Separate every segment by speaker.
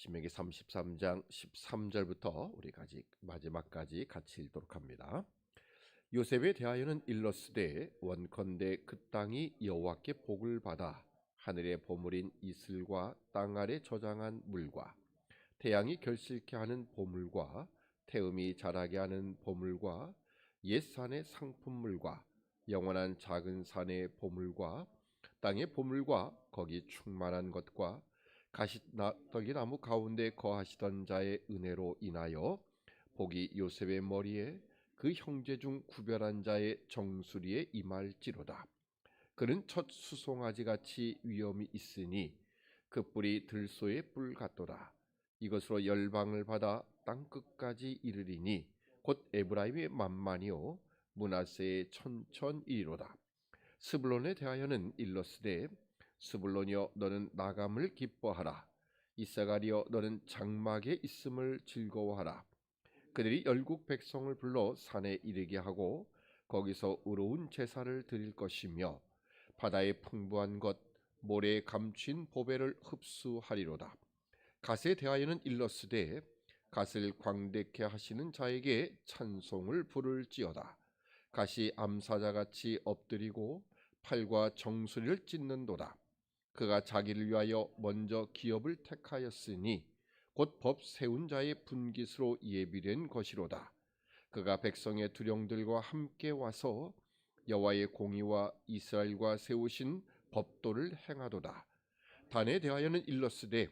Speaker 1: 신명기 33장 13절부터 우리까지 마지막까지 같이 읽도록 합니다. 요셉에 대하여는 일러스되 원컨대 그 땅이 여호와께 복을 받아 하늘의 보물인 이슬과 땅 아래 저장한 물과 태양이 결실케 하는 보물과 태음이 자라게 하는 보물과 옛 산의 상품물과 영원한 작은 산의 보물과 땅의 보물과 거기 충만한 것과 가시떨기 나무 가운데 거하시던 자의 은혜로 인하여 복이 요셉의 머리에 그 형제 중 구별한 자의 정수리에 임할지로다. 그는 첫 수송아지 같이 위엄이 있으니 그 뿔이 들소의 뿔 같도다. 이것으로 열방을 받아 땅 끝까지 이르리니 곧 에브라임의 만만이요 문하세의 천천이로다. 스불론에 대하여는 일러스되 스불론이여 너는 나감을 기뻐하라. 이사가리여 너는 장막에 있음을 즐거워하라. 그들이 열국 백성을 불러 산에 이르게 하고 거기서 의로운 제사를 드릴 것이며 바다의 풍부한 것 모래에 감춘 보배를 흡수하리로다. 갓에 대하여는 일러스되 갓을 광대케 하시는 자에게 찬송을 부를지어다. 갓이 암사자같이 엎드리고 팔과 정수리를 찢는도다 그가 자기를 위하여 먼저 기업을 택하였으니 곧 법 세운 자의 분깃으로 예비된 것이로다. 그가 백성의 두령들과 함께 와서 여호와의 공의와 이스라엘과 세우신 법도를 행하도다. 단에 대하여는 일러스되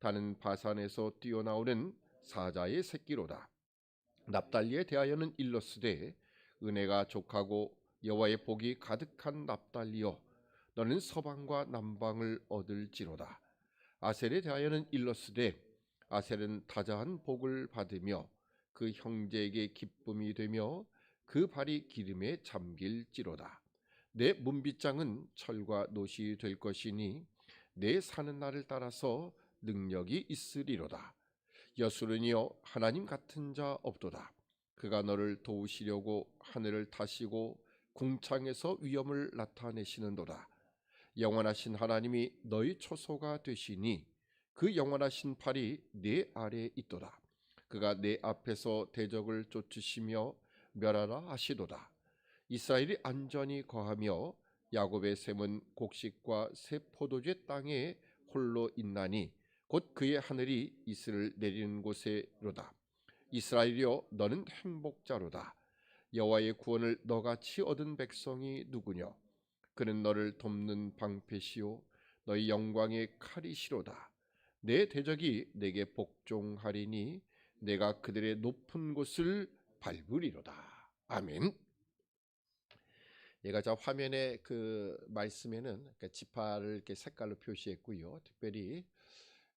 Speaker 1: 단은 바산에서 뛰어나오는 사자의 새끼로다. 납달리에 대하여는 일러스되 은혜가 족하고 여호와의 복이 가득한 납달리여 너는 서방과 남방을 얻을지로다. 아셀에 대하여는 일러스되 아셀은 다자한 복을 받으며 그 형제에게 기쁨이 되며 그 발이 기름에 잠길지로다. 내 문빗장은 철과 노시 될 것이니 내 사는 날을 따라서 능력이 있으리로다. 여수른이여 하나님 같은 자 없도다. 그가 너를 도우시려고 하늘을 타시고 궁창에서 위엄을 나타내시는도다. 영원하신 하나님이 너희 초소가 되시니 그 영원하신 팔이 네 아래에 있도다. 그가 내 앞에서 대적을 쫓으시며 멸하라 하시도다. 이스라엘이 안전히 거하며 야곱의 샘은 곡식과 새 포도주의 땅에 홀로 있나니 곧 그의 하늘이 이슬을 내리는 곳에로다. 이스라엘이여 너는 행복자로다. 여호와의 구원을 너같이 얻은 백성이 누구냐? 그는 너를 돕는 방패시요 너희 영광의 칼이시로다. 내 대적이 내게 복종하리니 내가 그들의 높은 곳을 밟으리로다. 아멘. 얘가 자 화면에 그 말씀에는 그러니까 지파를 이렇게 색깔로 표시했고요. 특별히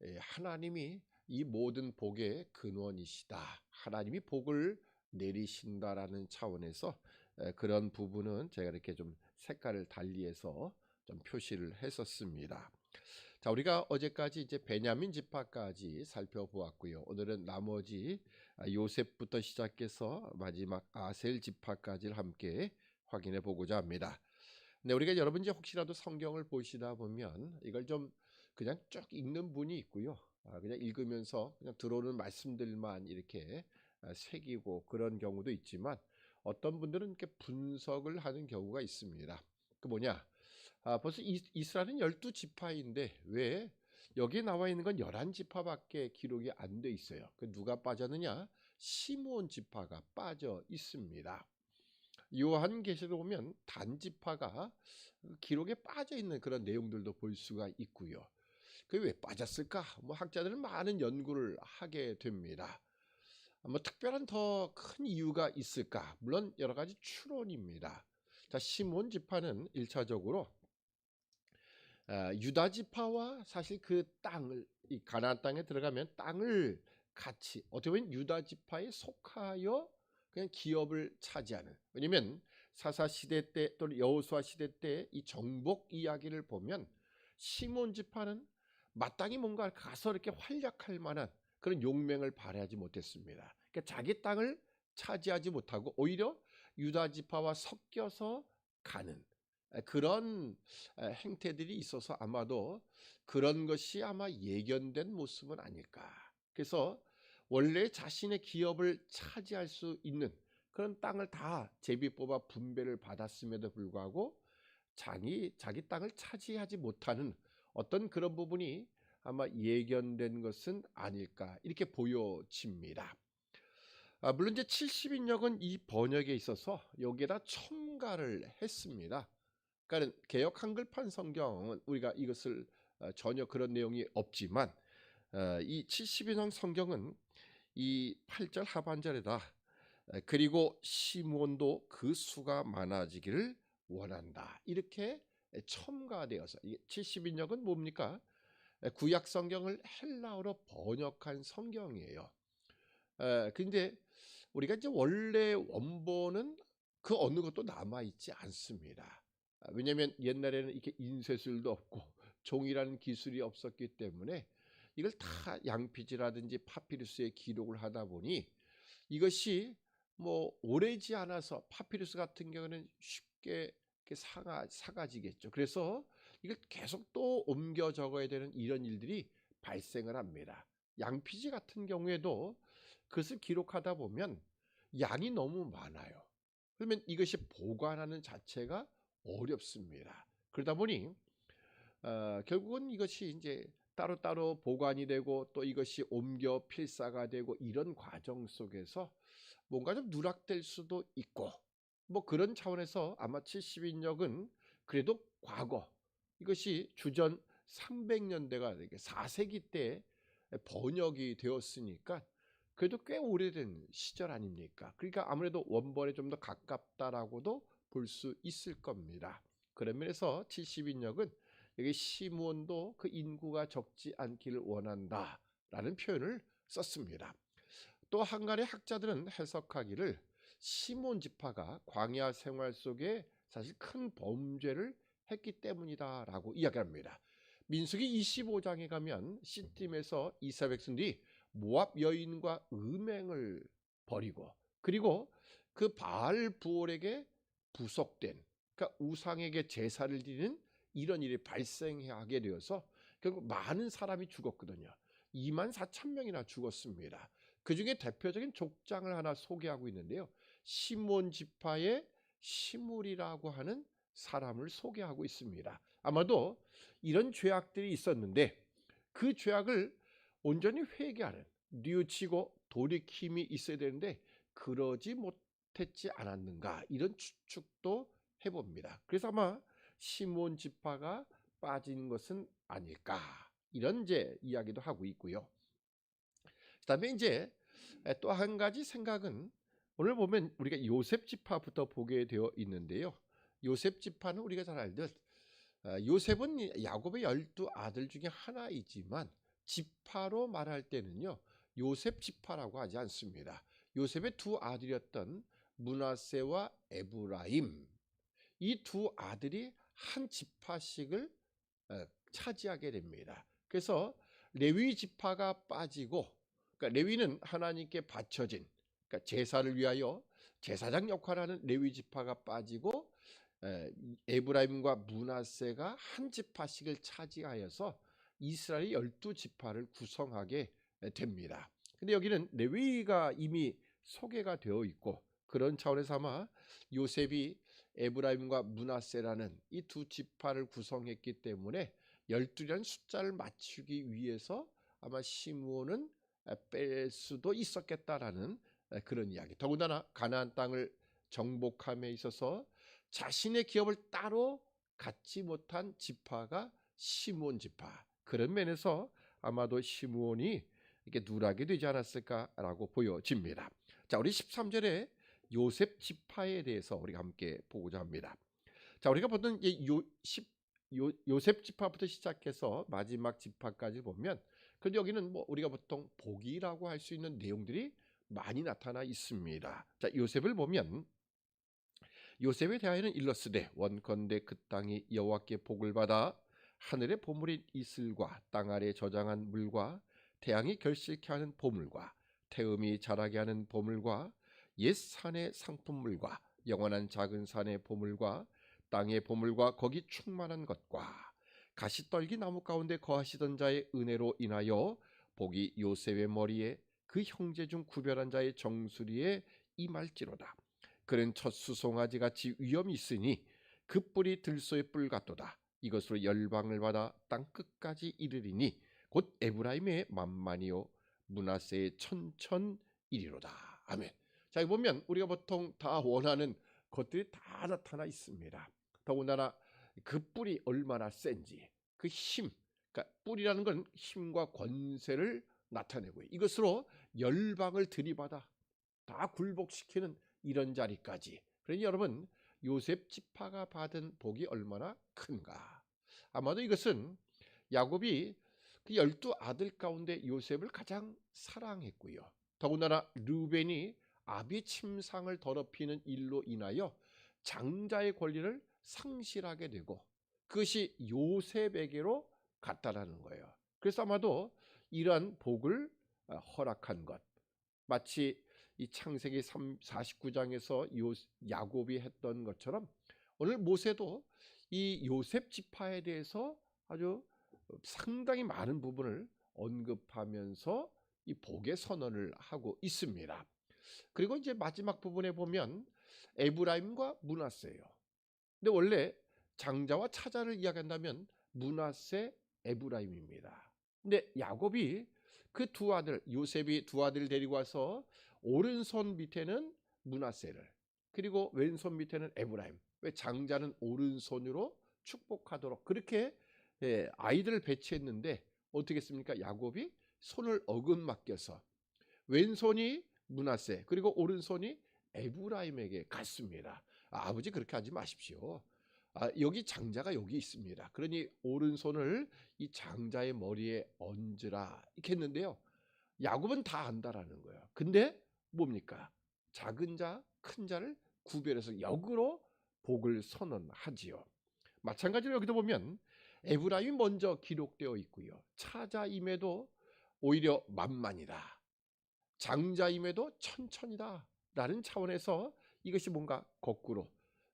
Speaker 1: 예, 하나님이 이 모든 복의 근원이시다. 하나님이 복을 내리신다라는 차원에서 그런 부분은 제가 이렇게 좀 색깔을 달리해서 좀 표시를 했었습니다. 자, 우리가 어제까지 이제 베냐민 지파까지 살펴보았고요. 오늘은 나머지 요셉부터 시작해서 마지막 아셀 지파까지를 함께 확인해 보고자 합니다. 네, 우리가 여러분 이제 혹시라도 성경을 보시다 보면 이걸 좀 그냥 쭉 읽는 분이 있고요. 아, 그냥 읽으면서 그냥 들어오는 말씀들만 이렇게 아, 새기고 그런 경우도 있지만 어떤 분들은 이렇게 분석을 하는 경우가 있습니다. 그 뭐냐? 아, 벌써 이, 이스라엘은 12지파인데 왜 여기에 나와 있는 건 11지파밖에 기록이 안 돼 있어요. 그 누가 빠졌느냐? 시몬 지파가 빠져 있습니다. 요한계시록 보면 단지파가 기록에 빠져 있는 그런 내용들도 볼 수가 있고요. 그게 왜 빠졌을까? 뭐 학자들은 많은 연구를 하게 됩니다. 뭐 특별한 더 큰 이유가 있을까? 물론 여러 가지 추론입니다. 자, 시몬 지파는 1차적으로 아, 유다 지파와 사실 그 땅을 이 가나안 땅에 들어가면 땅을 같이 어떻게 보면 유다 지파에 속하여 그냥 기업을 차지하는 왜냐면 사사 시대 때 또는 여호수아 시대 때 이 정복 이야기를 보면 시몬 지파는 마땅히 뭔가 가서 이렇게 활약할 만한 그런 용맹을 발휘하지 못했습니다. 그러니까 자기 땅을 차지하지 못하고 오히려 유다 지파와 섞여서 가는 에, 그런 에, 행태들이 있어서 아마도 그런 것이 아마 예견된 모습은 아닐까. 그래서 원래 자신의 기업을 차지할 수 있는 그런 땅을 다 제비 뽑아 분배를 받았음에도 불구하고 자기 자기 땅을 차지하지 못하는 어떤 그런 부분이 아마 예견된 것은 아닐까 이렇게 보여집니다. 아, 물론 이제 70인역은 이 번역에 있어서 여기에다 첨가를 했습니다. 그러니까 개역 한글판 성경은 우리가 이것을 어, 전혀 그런 내용이 없지만 어, 이 70인역 성경은 이 8절 하반절에다 에, 그리고 시므온도 그 수가 많아지기를 원한다. 이렇게 첨가되어서 70인역은 뭡니까? 에, 구약 성경을 헬라어로 번역한 성경이에요. 에, 근데 우리가 이제 원래 원본은 그 어느 것도 남아 있지 않습니다. 아, 왜냐하면 옛날에는 이렇게 인쇄술도 없고 종이라는 기술이 없었기 때문에 이걸 다 양피지라든지 파피루스에 기록을 하다 보니 이것이 뭐 오래지 않아서 파피루스 같은 경우는 쉽게 사가 사가지겠죠. 그래서 이걸 계속 또 옮겨 적어야 되는 이런 일들이 발생을 합니다. 양피지 같은 경우에도 그것을 기록하다 보면 양이 너무 많아요. 그러면 이것이 보관하는 자체가 어렵습니다. 그러다 보니 어, 결국은 이것이 이제 따로따로 보관이 되고 또 이것이 옮겨 필사가 되고 이런 과정 속에서 뭔가 좀 누락될 수도 있고 뭐 그런 차원에서 아마 70인역은 그래도 과거 이것이 주전 300년대가 되게 4세기 때 번역이 되었으니까 그래도 꽤 오래된 시절 아닙니까? 그러니까 아무래도 원본에 좀 더 가깝다라고도 볼 수 있을 겁니다. 그런 면에서 70인역은 여기 시므온도 그 인구가 적지 않기를 원한다라는 표현을 썼습니다. 또 한간의 학자들은 해석하기를 시몬 지파가 광야 생활 속에 사실 큰 범죄를 했기 때문이다라고 이야기합니다. 민수기 25장에 가면 시팀에서 이스라엘 백성들이 모압 여인과 음행을 벌이고 그리고 그 바알 부올에게 부속된 그러니까 우상에게 제사를 드리는 이런 일이 발생하게 되어서 결국 많은 사람이 죽었거든요. 2만 4천 명이나 죽었습니다. 그 중에 대표적인 족장을 하나 소개하고 있는데요. 시몬 지파의 시물이라고 하는 사람을 소개하고 있습니다. 아마도 이런 죄악들이 있었는데 그 죄악을 온전히 회개하는 뉘우치고 돌이킴이 있어야 되는데 그러지 못했지 않았는가 이런 추측도 해봅니다. 그래서 아마 시몬 지파가 빠진 것은 아닐까 이런 이제 이야기도 하고 있고요. 그다음에 이제 또 한 가지 생각은 오늘 보면 우리가 요셉 지파부터 보게 되어 있는데요. 요셉 지파는 우리가 잘 알듯 어, 요셉은 야곱의 열두 아들 중에 하나이지만 지파로 말할 때는요 요셉 지파라고 하지 않습니다. 요셉의 두 아들이었던 문하세와 에브라임 이 두 아들이 한 지파씩을 어, 차지하게 됩니다. 그래서 레위 지파가 빠지고 그러니까 레위는 하나님께 바쳐진 그러니까 제사를 위하여 제사장 역할하는 레위 지파가 빠지고 에브라임과 문하세가 한 지파씩을 차지하여서 이스라엘 열두 지파를 구성하게 됩니다. 근데 여기는 레위가 이미 소개가 되어 있고 그런 차원에서 아마 요셉이 에브라임과 문하세라는 이 두 지파를 구성했기 때문에 열두라는 숫자를 맞추기 위해서 아마 시므온은 뺄 수도 있었겠다라는 그런 이야기. 더군다나 가나안 땅을 정복함에 있어서 자신의 기업을 따로 갖지 못한 지파가 시므온 지파. 그런 면에서 아마도 시므온이 이렇게 누락이 되지 않았을까라고 보여집니다. 자, 우리 13절에 요셉 지파에 대해서 우리가 함께 보고자 합니다. 자, 우리가 보던 요, 10, 요, 요 셉 지파부터 시작해서 마지막 지파까지 보면 근데 여기는 뭐 우리가 보통 복이라고 할 수 있는 내용들이 많이 나타나 있습니다. 자, 요셉을 보면 요셉에 대하여는 일러스되 원컨대 그 땅이 여호와께 복을 받아 하늘의 보물인 이슬과 땅 아래 저장한 물과 태양이 결실케 하는 보물과 태음이 자라게 하는 보물과 옛 산의 상품물과 영원한 작은 산의 보물과 땅의 보물과 거기 충만한 것과 가시떨기 나무 가운데 거하시던 자의 은혜로 인하여 복이 요셉의 머리에 그 형제 중 구별한 자의 정수리에 임할지로다. 그는 첫 수송아지 같이 위엄이 있으니 그 뿔이 들소의 뿔 같도다. 이것으로 열방을 받아 땅 끝까지 이르리니 곧 에브라임의 만만이요 문하세의 천천이리로다. 아멘. 자, 여기 보면 우리가 보통 다 원하는 것들이 다 나타나 있습니다. 더군다나 그 뿔이 얼마나 센지 그 힘, 그러니까 뿔이라는 건 힘과 권세를 나타내고 이것으로 열방을 들이받아 다 굴복시키는 이런 자리까지. 그러니 여러분 요셉 지파가 받은 복이 얼마나 큰가. 아마도 이것은 야곱이 그 열두 아들 가운데 요셉을 가장 사랑했고요. 더군다나 르벤이 아비의 침상을 더럽히는 일로 인하여 장자의 권리를 상실하게 되고 그것이 요셉에게로 갔다라는 거예요. 그래서 아마도 이러한 복을 어, 허락한 것 마치 이 창세기 49장에서 요 야곱이 했던 것처럼 오늘 모세도 이 요셉 지파에 대해서 아주 상당히 많은 부분을 언급하면서 이 복의 선언을 하고 있습니다. 그리고 이제 마지막 부분에 보면 에브라임과 문하세예요. 근데 원래 장자와 차자를 이야기한다면 문하세 에브라임입니다. 근데 야곱이 그 두 아들 요셉이 두 아들 데리고 와서 오른손 밑에는 문하세를 그리고 왼손 밑에는 에브라임. 왜 장자는 오른손으로 축복하도록 그렇게 예, 아이들을 배치했는데 어떻게 했습니까? 야곱이 손을 어긋 맡겨서 왼손이 문하세 그리고 오른손이 에브라임에게 갔습니다. 아, 아버지 그렇게 하지 마십시오. 아, 여기 장자가 여기 있습니다. 그러니 오른손을 이 장자의 머리에 얹으라 이렇게 했는데요. 야곱은 다 안다라는 거예요. 근데 뭡니까? 작은 자, 큰 자를 구별해서 역으로 복을 선언하지요. 마찬가지로 여기도 보면 에브라임이 먼저 기록되어 있고요. 차자임에도 오히려 만만이다. 장자임에도 천천이다. 라는 차원에서 이것이 뭔가 거꾸로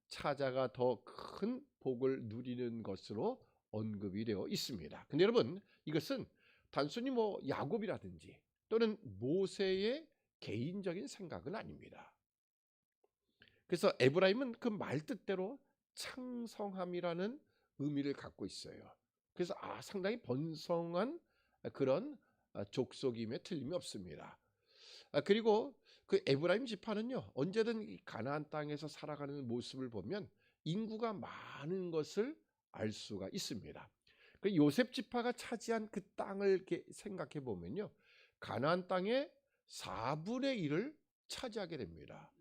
Speaker 1: 차자가 더 큰 복을 누리는 것으로 언급이 되어 있습니다. 근데 여러분 이것은 단순히 뭐 야곱이라든지 또는 모세의 개인적인 생각은 아닙니다. 그래서 에브라임은 그 말 뜻대로 창성함이라는 의미를 갖고 있어요. 그래서 아 상당히 번성한 그런 족속임에 틀림이 없습니다. 아, 그리고 그 에브라임 지파는요 언제든 이 가나안 땅에서 살아가는 모습을 보면 인구가 많은 것을 알 수가 있습니다. 그 요셉 지파가 차지한 그 땅을 생각해 보면요 가나안 땅의 4분의 1을 차지하게 됩니다.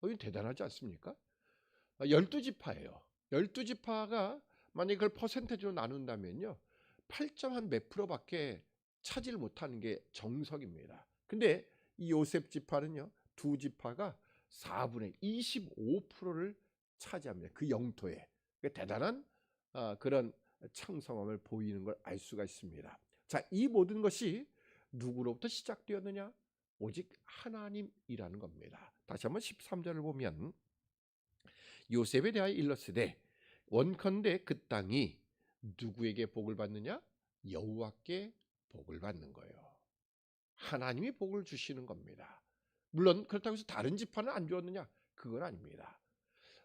Speaker 1: 어, 이 대단하지 않습니까? 12지파예요. 12지파가 만약에 그걸 퍼센테이지로 나눈다면요. 8점 몇 프로밖에 차지를 못하는 게 정석입니다. 근데 이 요셉 지파는요. 두 지파가 4분의 25%를 차지합니다. 그 영토에. 그러니까 대단한 어, 그런 창성함을 보이는 걸 알 수가 있습니다. 자, 이 모든 것이 누구로부터 시작되었느냐? 오직 하나님이라는 겁니다. 다시 한번 13절을 보면 요셉에 대하여 일렀으되 원컨대 그 땅이 누구에게 복을 받느냐? 여호와께 복을 받는 거예요. 하나님이 복을 주시는 겁니다. 물론 그렇다고 해서 다른 지파는 안 주었느냐? 그건 아닙니다.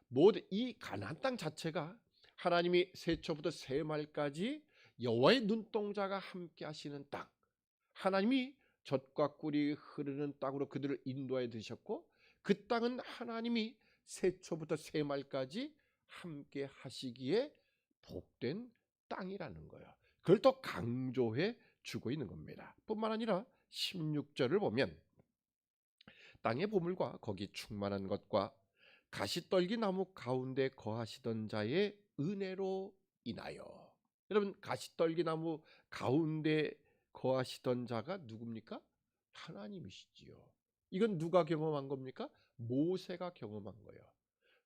Speaker 1: 모든 이 가나안 땅 자체가 하나님이 세초부터 세말까지 여호와의 눈동자가 함께 하시는 땅. 하나님이 젖과 꿀이 흐르는 땅으로 그들을 인도해 드셨고 그 땅은 하나님이 세초부터 세말까지 함께 하시기에 복된 땅이라는 거예요. 그걸 더 강조해 주고 있는 겁니다. 뿐만 아니라 16절을 보면 땅의 보물과 거기 충만한 것과 가시떨기 나무 가운데 거하시던 자의 은혜로 인하여 여러분 가시떨기 나무 가운데 거하시던 자가 누굽니까? 하나님이시지요. 이건 누가 경험한 겁니까? 모세가 경험한 거예요.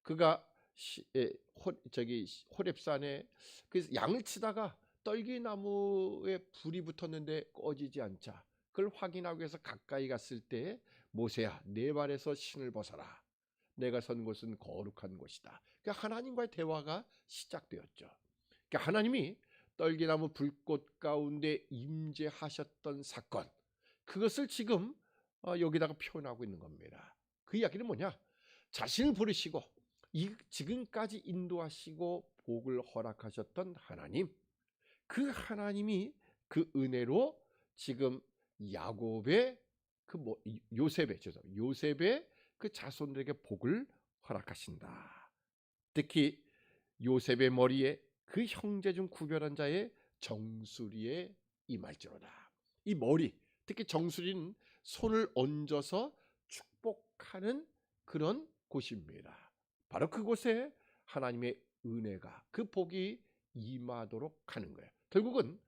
Speaker 1: 그가 시, 에, 호, 저기 호렙산에 그 양을 치다가 떨기나무에 불이 붙었는데 꺼지지 않자 그걸 확인하기 위해서 가까이 갔을 때 모세야 내 발에서 신을 벗어라 내가 선 곳은 거룩한 곳이다. 그러니까 하나님과의 대화가 시작되었죠. 그러니까 하나님이 떨기나무 불꽃 가운데 임재하셨던 사건 그것을 지금 어, 여기다가 표현하고 있는 겁니다. 그 이야기는 뭐냐? 자신을 부르시고 이 지금까지 인도하시고 복을 허락하셨던 하나님 그 하나님이 그 은혜로 지금 야곱의 그 뭐 요셉의 죄송 요셉의 그 자손들에게 복을 허락하신다. 특히 요셉의 머리에 그 형제 중 구별한 자의 정수리에 임할지로다. 이 머리, 특히 정수리는 손을 얹어서 축복하는 그런 곳입니다. 바로 그곳에 하나님의 은혜가 그 복이 임하도록 하는 거예요. 결국은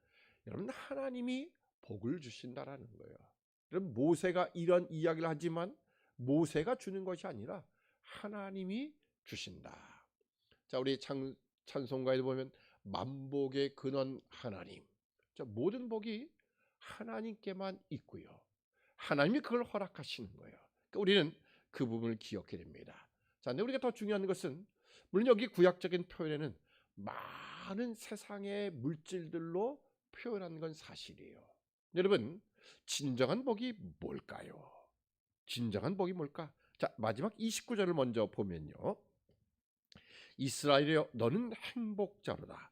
Speaker 1: 여러분 하나님이 복을 주신다라는 거예요. 여러분 모세가 이런 이야기를 하지만 모세가 주는 것이 아니라 하나님이 주신다. 자, 우리 찬, 찬송가에 보면 만복의 근원 하나님. 자, 모든 복이 하나님께만 있고요. 하나님이 그걸 허락하시는 거예요. 그러니까 우리는 그 부분을 기억해야 됩니다. 자, 근데 우리가 더 중요한 것은 물론 여기 구약적인 표현에는 많은 세상의 물질들로 표현한 건 사실이에요. 여러분, 진정한 복이 뭘까요? 진정한 복이 뭘까? 자, 마지막 29절을 먼저 보면요. 이스라엘이여 너는 행복자로다.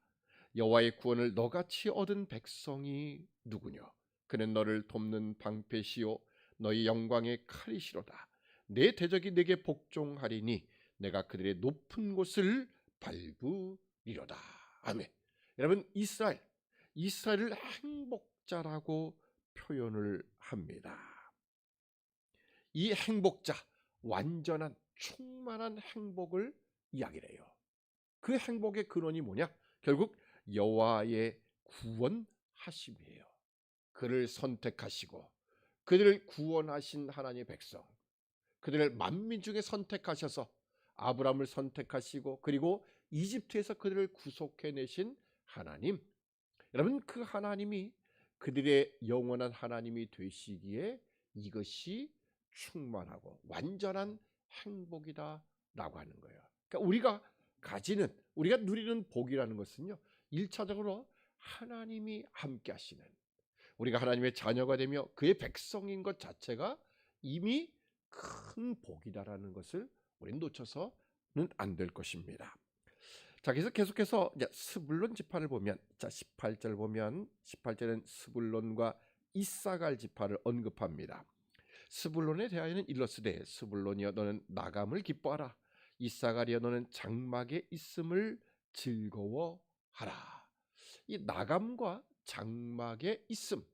Speaker 1: 여호와의 구원을 너같이 얻은 백성이 누구냐? 그는 너를 돕는 방패시요 너희 영광의 칼이시로다. 내 대적이 내게 복종하리니 내가 그들의 높은 곳을 밟으리로다. 아멘. 여러분 이스라엘 이스라엘을 행복자라고 표현을 합니다. 이 행복자 완전한 충만한 행복을 이야기해요. 그 행복의 근원이 뭐냐? 결국 여호와의 구원하심이에요. 그를 선택하시고 그들을 구원하신 하나님의 백성, 그들을 만민 중에 선택하셔서 아브라함을 선택하시고 그리고 이집트에서 그들을 구속해 내신 하나님. 여러분 그 하나님이 그들의 영원한 하나님이 되시기에 이것이 충만하고 완전한 행복이다라고 하는 거예요. 그러니까 우리가 가지는 우리가 누리는 복이라는 것은요. 일차적으로 하나님이 함께 하시는 우리가 하나님의 자녀가 되며 그의 백성인 것 자체가 이미 큰 복이다라는 것을 우리는 놓쳐서는 안 될 것입니다. 자, 그래서 계속해서 이제 스불론 지파를 보면 자, 18절 보면 18절은 스불론과 이사갈 지파를 언급합니다. 스불론에 대하여는 일러스되 스불론이여 너는 나감을 기뻐하라 이사갈이여 너는 장막에 있음을 즐거워하라. 이 나감과 장막에 있음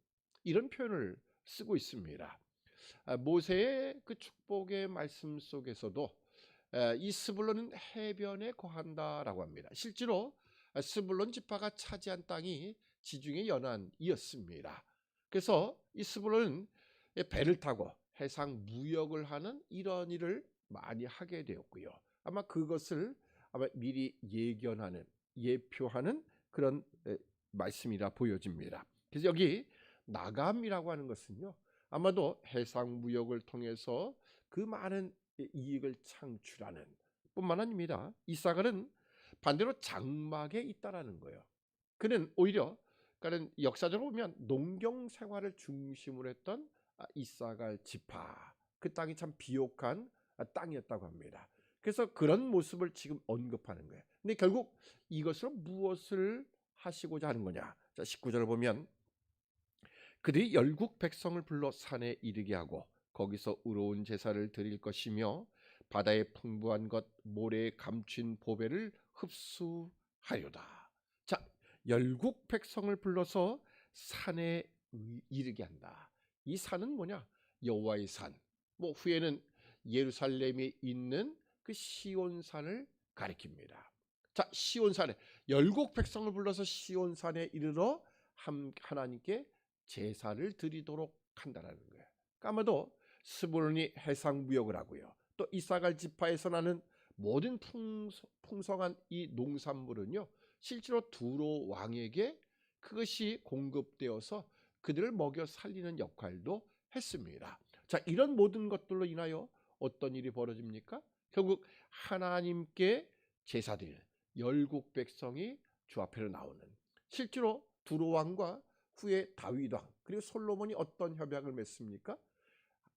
Speaker 1: 이런 표현을 쓰고 있습니다. 아, 모세의 그 축복의 말씀 속에서도 이 스불론은 해변에 거한다라고 합니다. 실제로 스불론 지파가 차지한 땅이 지중해 연안이었습니다. 그래서 이 스불론은 배를 타고 해상 무역을 하는 이런 일을 많이 하게 되었고요. 아마 그것을 아마 미리 예견하는 예표하는 그런 말씀이라 보여집니다. 그래서 여기 나감이라고 하는 것은요. 아마도 해상 무역을 통해서 그 많은 이익을 창출하는 뿐만 아닙니다. 이사갈은 반대로 장막에 있다라는 거예요. 그는 오히려 그는 역사적으로 보면 농경 생활을 중심으로 했던 아, 이사갈 지파 그 땅이 참 비옥한 아, 땅이었다고 합니다. 그래서 그런 모습을 지금 언급하는 거예요. 근데 결국 이것으로 무엇을 하시고자 하는 거냐? 자, 19절을 보면 그들이 열국 백성을 불러 산에 이르게 하고 거기서 의로운 제사를 드릴 것이며 바다의 풍부한 것 모래에 감춘 보배를 흡수하려다. 자, 열국 백성을 불러서 산에 이르게 한다. 이 산은 뭐냐? 여호와의 산. 뭐 후에는 예루살렘에 있는 그 시온산을 가리킵니다. 자, 시온산에 열국 백성을 불러서 시온산에 이르러 하나님께 제사를 드리도록 한다라는 거예요. 아마도 스불론이 해상 무역을 하고요. 또 이사갈 지파에서 나는 모든 풍성 한 이 농산물은요. 실제로 두로 왕에게 그것이 공급되어서 그들을 먹여 살리는 역할도 했습니다. 자, 이런 모든 것들로 인하여 어떤 일이 벌어집니까? 결국 하나님께 제사드리는 열국 백성이 주 앞에로 나오는 실제로 두로 왕과 후에 다윗 왕 그리고 솔로몬이 어떤 협약을 맺습니까?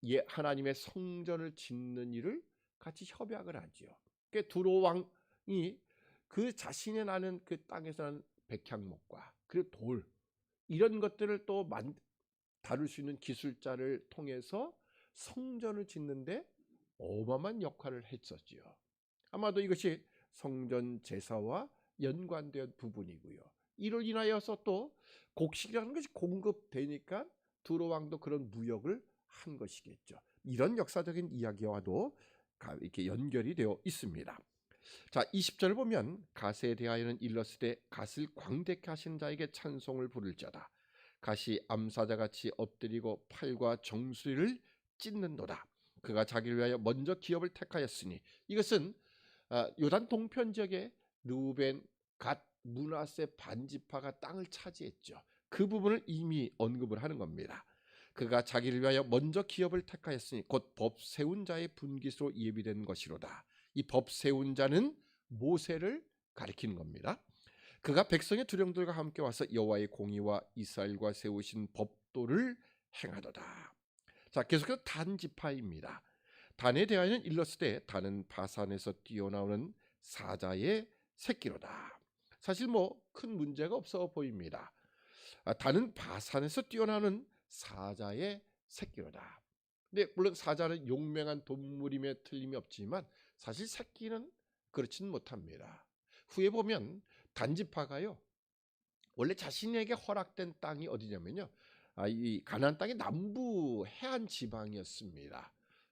Speaker 1: 예, 하나님의 성전을 짓는 일을 같이 협약을 하지요. 그 두로 왕이 그 자신의 나는 그 땅에서 난 백향목과 그리고 돌 이런 것들을 또 만, 다룰 수 있는 기술자를 통해서 성전을 짓는데 어마어마한 역할을 했었지요. 아마도 이것이 성전 제사와 연관된 부분이고요. 이를 인하여서 또 곡식이라는 것이 공급되니까 두로 왕도 그런 무역을 한 것이겠죠. 이런 역사적인 이야기와도 가- 이렇게 연결이 되어 있습니다. 자, 20절을 보면 가세에 대하여는 일렀으되 갓을 광대케 하신 자에게 찬송을 부를 자다. 갓이 암사자 같이 엎드리고 팔과 정수리를 찢는도다. 그가 자기를 위하여 먼저 기업을 택하였으니 이것은 아, 요단 동편 지역에 루벤, 갓, 문하세 반지파가 땅을 차지했죠. 그 부분을 이미 언급을 하는 겁니다. 그가 자기를 위하여 먼저 기업을 택하였으니 곧 법 세운 자의 분깃으로 예비된 것이로다. 이 법 세운 자는 모세를 가리키는 겁니다. 그가 백성의 두령들과 함께 와서 여호와의 공의와 이스라엘과 세우신 법도를 행하도다. 자, 계속해서 단 지파입니다. 단에 대하여는 일렀으되 단은 바산에서 뛰어나오는 사자의 새끼로다. 사실 뭐 큰 문제가 없어 보입니다. 아, 단은 바산에서 뛰어나오는 사자의 새끼로다. 근데 물론 사자는 용맹한 동물임에 틀림이 없지만 사실 새끼는 그렇지는 못합니다. 후에 보면 단지파가요. 원래 자신에게 허락된 땅이 어디냐면요. 아, 이 가나안 땅의 남부 해안 지방이었습니다.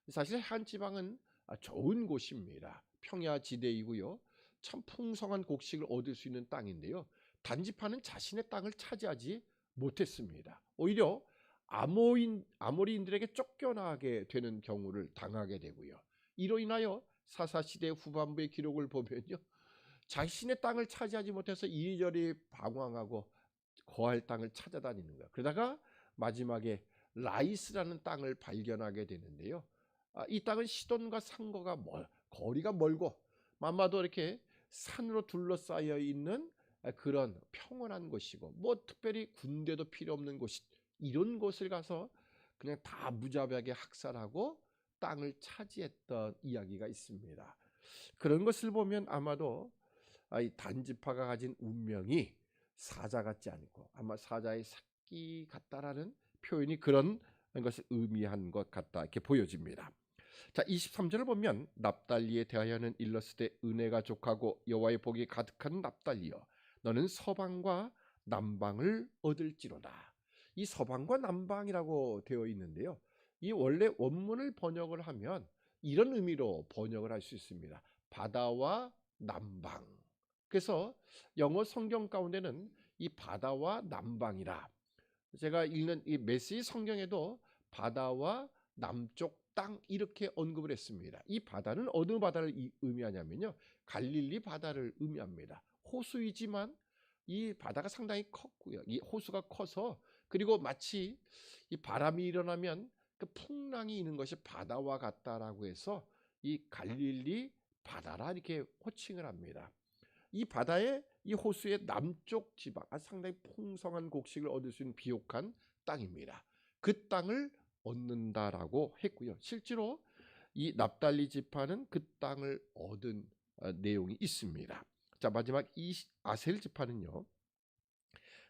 Speaker 1: 사실 해안 지방은 아, 좋은 곳입니다. 평야 지대이고요. 참 풍성한 곡식을 얻을 수 있는 땅인데요. 단지파는 자신의 땅을 차지하지 못했습니다. 오히려 아모인 아모리인들에게 쫓겨나게 되는 경우를 당하게 되고요. 이로 인하여 사사 시대 후반부의 기록을 보면요. 자신의 땅을 차지하지 못해서 이리저리 방황하고 거할 땅을 찾아다니는 거예요. 그러다가 마지막에 라이스라는 땅을 발견하게 되는데요. 아, 이 땅은 시돈과 상거가 멀, 거리가 멀고 아마도 이렇게 산으로 둘러싸여 있는 그런 평온한 곳이고 뭐 특별히 군대도 필요 없는 곳이 이런 곳을 가서 그냥 다 무자비하게 학살하고 땅을 차지했던 이야기가 있습니다. 그런 것을 보면 아마도 아, 이 단지파가 가진 운명이 사자 같지 않고 아마 사자의 새끼 같다라는 표현이 그런 것을 의미한 것 같다 이렇게 보여집니다. 자, 23절을 보면 납달리에 대하여는 일렀을 때 은혜가 족하고 여호와의 복이 가득한 납달리여 너는 서방과 남방을 얻을지로다. 이 서방과 남방이라고 되어 있는데요. 이 원래 원문을 번역을 하면 이런 의미로 번역을 할 수 있습니다. 바다와 남방. 그래서 영어 성경 가운데는 이 바다와 남방이라 제가 읽는 이 메시 성경에도 바다와 남쪽 땅 이렇게 언급을 했습니다. 이 바다는 어느 바다를 이- 의미하냐면요. 갈릴리 바다를 의미합니다. 호수이지만 이 바다가 상당히 컸고요. 이 호수가 커서 그리고 마치 이 바람이 일어나면 그 풍랑이 있는 것이 바다와 같다라고 해서 이 갈릴리 바다라 이렇게 호칭을 합니다. 이 바다의 이 호수의 남쪽 지방, 아, 상당히 풍성한 곡식을 얻을 수 있는 비옥한 땅입니다. 그 땅을 얻는다라고 했고요. 실제로 이 납달리 지파는 그 땅을 얻은 어, 내용이 있습니다. 자 마지막 이 아셀 지파는요.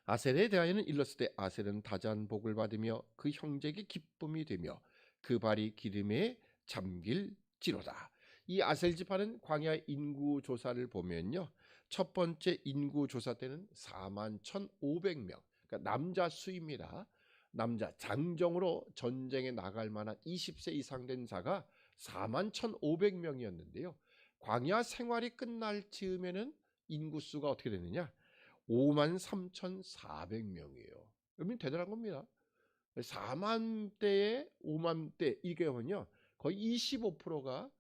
Speaker 1: 아셀에 대하여는 일렀을 때 아셀은 다자한 복을 받으며 그 형제에게 기쁨이 되며 그 발이 기름에 잠길지로다. 이 아셀 지파는 광야 인구 조사를 보면요. 첫 번째 인구 조사 때는 4만 1,500명. 그러니까 남자 수입니다. 남자 장정으로 전쟁에 나갈 만한 20세 이상 된 자가 4만 1,500명이었는데요. 광야 생활이 끝날 즈음에는 인구수가 어떻게 되느냐? 5만 3,400명이에요. 여러분 대단한 겁니다. 4만 대에 5만 대 이게면요 거의 25%가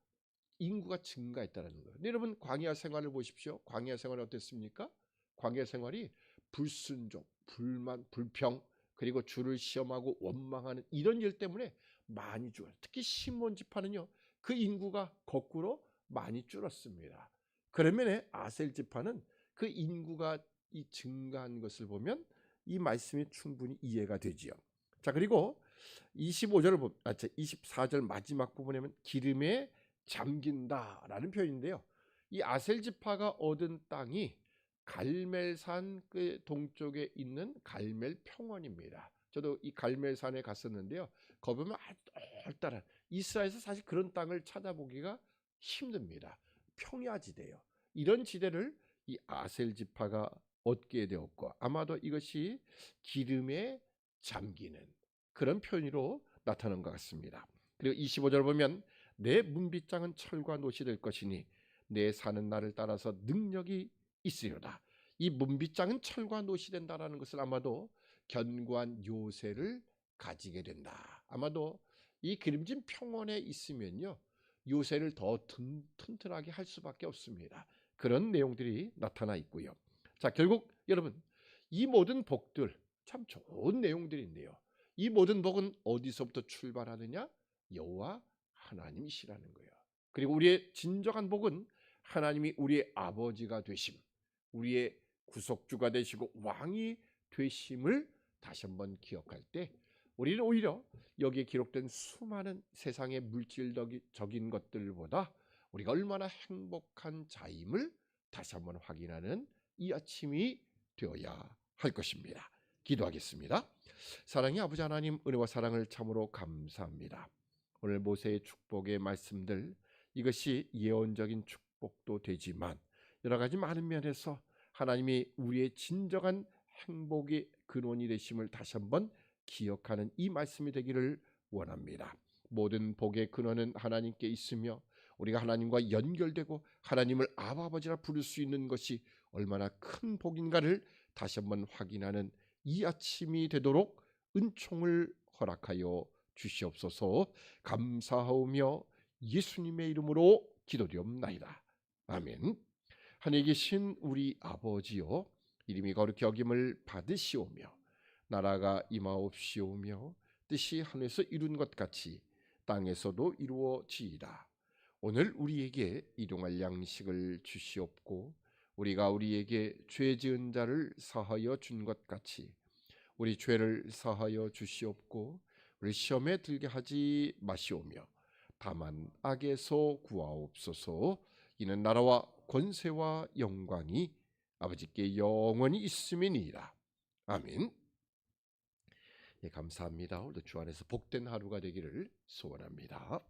Speaker 1: 인구가 증가했다는 거예요. 여러분 광야 생활을 보십시오. 광야 생활이 어땠습니까? 광야 생활이 불순종, 불만, 불평 그리고 주를 시험하고 원망하는 이런 일 때문에 많이 죽어요. 특히 시몬 지파는요. 그 인구가 거꾸로 많이 줄었습니다. 그러면 아셀 지파는 그 인구가 이 증가한 것을 보면 이 말씀이 충분히 이해가 되지요. 자 그리고 25절을 보, 아, 24절 마지막 부분에 보면 기름에 잠긴다라는 표현인데요. 이 아셀 지파가 얻은 땅이 갈멜산 그 동쪽에 있는 갈멜 평원입니다. 저도 이 갈멜산에 갔었는데요. 거기 보면 아주 넓다란 이스라엘에서 사실 그런 땅을 찾아보기가 힘듭니다. 평야지대요. 이런 지대를 이 아셀 지파가 얻게 되었고 아마도 이것이 기름에 잠기는 그런 표현으로 나타난 것 같습니다. 그리고 25절 보면 내 문빗장은 철과 노시 될 것이니 내 사는 날을 따라서 능력이 있으리로다. 이 문빗장은 철과 노시 된다라는 것을 아마도 견고한 요새를 가지게 된다. 아마도 이 기름진 평원에 있으면요. 요새를 더 튼, 튼튼하게 할 수밖에 없습니다. 그런 내용들이 나타나 있고요. 자, 결국 여러분 이 모든 복들 참 좋은 내용들인데요. 이 모든 복은 어디서부터 출발하느냐? 여호와 하나님이시라는 거예요. 그리고 우리의 진정한 복은 하나님이 우리의 아버지가 되심, 우리의 구속주가 되시고 왕이 되심을 다시 한번 기억할 때 우리는 오히려 여기에 기록된 수많은 세상의 물질적인 것들보다 우리가 얼마나 행복한 자임을 다시 한번 확인하는 이 아침이 되어야 할 것입니다. 기도하겠습니다. 사랑의 아버지 하나님 은혜와 사랑을 참으로 감사합니다. 오늘 모세의 축복의 말씀들 이것이 예언적인 축복도 되지만 여러 가지 많은 면에서 하나님이 우리의 진정한 행복의 근원이 되심을 다시 한번 기억하는 이 말씀이 되기를 원합니다. 모든 복의 근원은 하나님께 있으며 우리가 하나님과 연결되고 하나님을 아버지라 부를 수 있는 것이 얼마나 큰 복인가를 다시 한번 확인하는 이 아침이 되도록 은총을 허락하여 주시옵소서 감사하오며 예수님의 이름으로 기도드옵나이다. 아멘. 하늘에 계신 우리 아버지요 이름이 거룩히 여김을 받으시오며 나라가 임하옵시오며 뜻이 하늘에서 이룬 것 같이 땅에서도 이루어지이다. 오늘 우리에게 일용할 양식을 주시옵고 우리가 우리에게 죄 지은 자를 사하여 준 것 같이 우리 죄를 사하여 주시옵고 시험에 들게 하지 마시오며 다만 악에서 구하옵소서 이는 나라와 권세와 영광이 아버지께 영원히 있음이니이다. 아멘. 예, 감사합니다. 오늘도 주 안에서 복된 하루가 되기를 소원합니다.